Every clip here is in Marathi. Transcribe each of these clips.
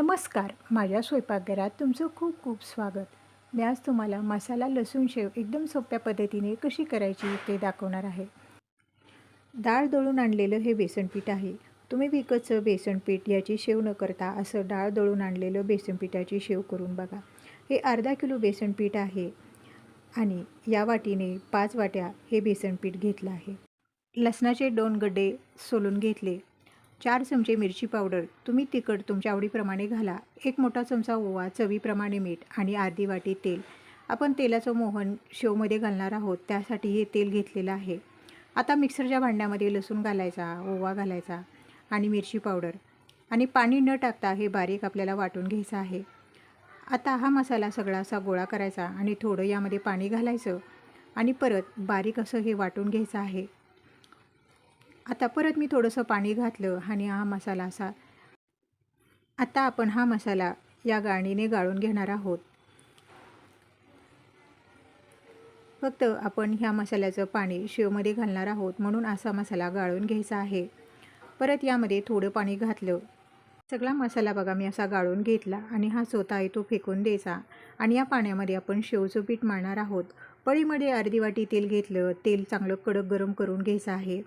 नमस्कार. माझ्या स्वयंपाकघरात तुमचं खूप खूप स्वागत. मी आज तुम्हाला मसाला लसूण शेव एकदम सोप्या पद्धतीने कशी करायची ते दाखवणार आहे. डाळ दळून आणलेलं हे बेसनपीठ आहे. तुम्ही विकतचं बेसनपीठ याची शेव न करता असं डाळ दळून आणलेलं बेसनपीठाची शेव करून बघा. हे अर्धा किलो बेसनपीठ आहे आणि या वाटीने पाच वाट्या हे बेसनपीठ घेतलं आहे. लसणाचे दोन गड्डे सोलून घेतले. चार चमचे मिरची पावडर तुम्ही तिखट तुमच्या आवडीप्रमाणे घाला. एक मोठा चमचा ओवा चवीप्रमाणे मीठ आणि अर्धी वाटी तेल. आपण तेलाचं मोहन शेवमध्ये घालणार आहोत त्यासाठी हे तेल घेतलेलं आहे. आता मिक्सरच्या भांड्यामध्ये लसूण घालायचा ओवा घालायचा आणि मिरची पावडर. आणि पाणी न टाकता हे बारीक आपल्याला वाटून घ्यायचं आहे. आता हा मसाला सगळा असा गोळा करायचा आणि थोडं यामध्ये पाणी घालायचं आणि परत बारीक असं हे वाटून घ्यायचं आहे. आता परत मी थोडंसं पाणी घातलं आणि हा मसाला असा. आता आपण हा मसाला या गाळणीने गाळून घेणार आहोत. फक्त आपण ह्या मसाल्याचं पाणी शेवमध्ये घालणार आहोत म्हणून असा मसाला गाळून घ्यायचा आहे. परत यामध्ये थोडं पाणी घातलं. सगळा मसाला बघा मी असा गाळून घेतला आणि हा स्वतः आहे तो फेकून द्यायचा. आणि या पाण्यामध्ये आपण शेवचं पीठ मारणार आहोत. पळीमध्ये अर्धी वाटी तेल घेतलं. तेल चांगलं कडक गरम करून घ्यायचं आहे.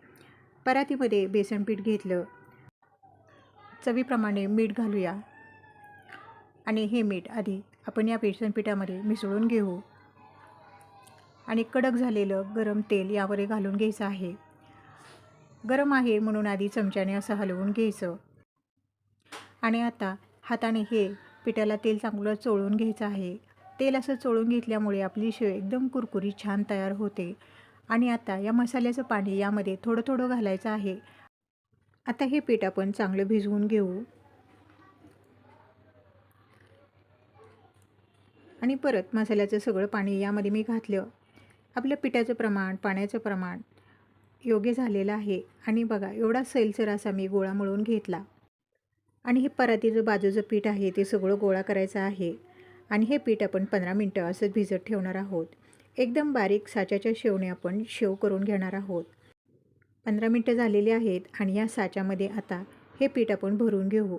परातीमध्ये बेसनपीठ घेतलं. चवीप्रमाणे मीठ घालूया. आणि हे मीठ आधी आपण या बेसन पिठामध्ये मिसळून घेऊ. आणि कडक झालेलं गरम तेल यावर घालून घ्यायचं आहे. गरम आहे म्हणून आधी चमच्याने असं हलवून घ्यायचं. आणि आता हाताने हे पिठाला तेल चांगलं चोळून घ्यायचं आहे. तेल असं चोळून घेतल्यामुळे आपली शेव एकदम कुरकुरी छान तयार होते. आणि आता या मसाल्याचं पाणी यामध्ये थोडं थोडं घालायचं आहे. आता हे पीठ आपण चांगलं भिजवून घेऊ. आणि परत मसाल्याचं सगळं पाणी यामध्ये मी घातलं. आपलं पिठाचं प्रमाण पाण्याचं प्रमाण योग्य झालेलं आहे. आणि बघा एवढा सैलसर असा मी गोळा मळून घेतला. आणि हे परातीचं बाजूचं पीठ आहे ते सगळं गोळा करायचं आहे. आणि हे पीठ आपण पंधरा मिनटं असंच भिजत ठेवणार आहोत. एकदम बारीक साच्याच्या शेवने आपण शेव करून घेणार आहोत. पंधरा मिनटं झालेली आहेत आणि या साच्यामध्ये आता हे पीठ आपण भरून घेऊ.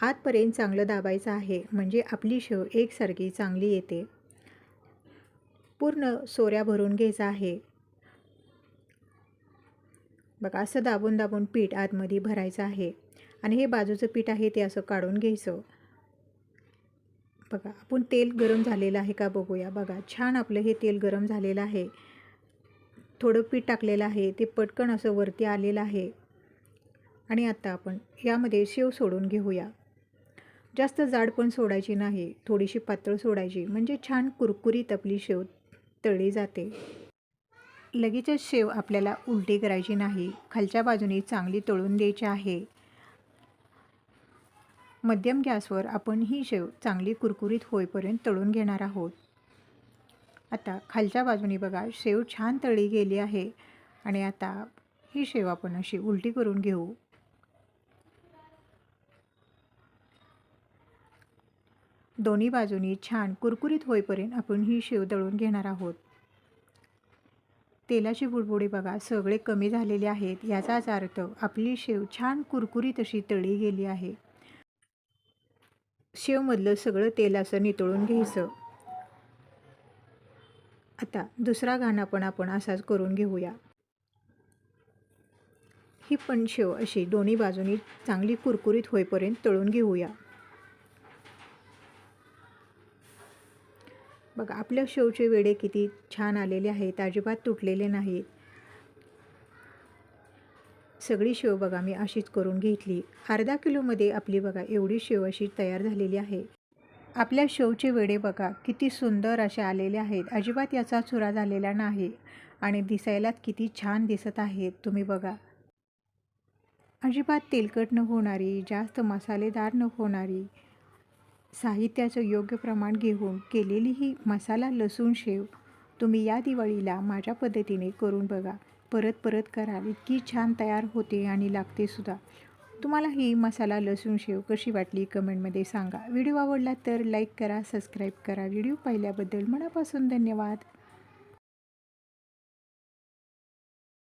आतपर्यंत चांगलं दाबायचं आहे म्हणजे आपली शेव एकसारखी चांगली येते. पूर्ण सोऱ्या भरून घ्यायचा आहे. बघा असं दाबून दाबून पीठ आतमध्ये भरायचं आहे. आणि हे बाजूचं पीठ आहे ते असं काढून घ्यायचं. बघा आपण तेल गरम झालेलं आहे का बघूया. बघा छान आपलं हे तेल गरम झालेलं आहे. थोडं पीठ टाकलेलं आहे. ते पटकन असं वरती आलेलं आहे. आणि आता आपण यामध्ये शेव सोडून घेऊया. जास्त जाड पण सोडायची नाही. थोडीशी पातळ सोडायची. म्हणजे छान कुरकुरीत आपली शेव तळली जाते. लगेचच शेव आपल्याला उलटी करायची नाही. खालच्या बाजूने चांगली तळून द्यायची आहे. मध्यम गॅसवर आपण ही शेव चांगली कुरकुरीत होईपर्यंत तळून घेणार आहोत. आता खालच्या बाजूनी बघा शेव छान तळी गेली आहे आणि आता ही शेव आपण अशी उलटी करून घेऊ. दोन्ही बाजूनी छान कुरकुरीत होईपर्यंत आपण ही शेव तळून घेणार आहोत. तेलाची बुडबुडी बघा सगळे कमी झालेले आहेत. याचाच अर्थ आपली शेव छान कुरकुरीत अशी तळी गेली आहे. शेवमधलं सगळं तेलाचं नितळून घ्यायचं. आता दुसरा गाणं पण आपण असाच करून घेऊया. ही पण शेव अशी दोन्ही बाजूनी चांगली कुरकुरीत होईपर्यंत तळून घेऊया. बघा आपल्या शेवचे वेडे किती छान आलेले आहेत अजिबात तुटलेले नाहीत. सगळी शेव बघा मी अशीच करून घेतली. अर्धा किलोमध्ये आपली बघा एवढी शेव अशी तयार झालेली आहे. आपल्या शेवचे वेडे बघा किती सुंदर असे आलेले आहेत. अजिबात याचा चुरा झालेला नाही. आणि दिसायला किती छान दिसत आहेत तुम्ही बघा. अजिबात तेलकट न होणारी जास्त मसालेदार न होणारी साहित्याचं योग्य प्रमाण घेऊन केलेली ही मसाला लसूण शेव तुम्ही या दिवाळीला माझ्या पद्धतीने करून बघा. परत परत कराल इतकी छान तयार होते आणि लागते सुद्धा. तुम्हाला ही मसाला लसूण शेव कशी वाटली कमेंटमध्ये सांगा. व्हिडिओ आवडला तर लाईक करा सबस्क्राईब करा. व्हिडिओ पाहिल्याबद्दल मनापासून धन्यवाद.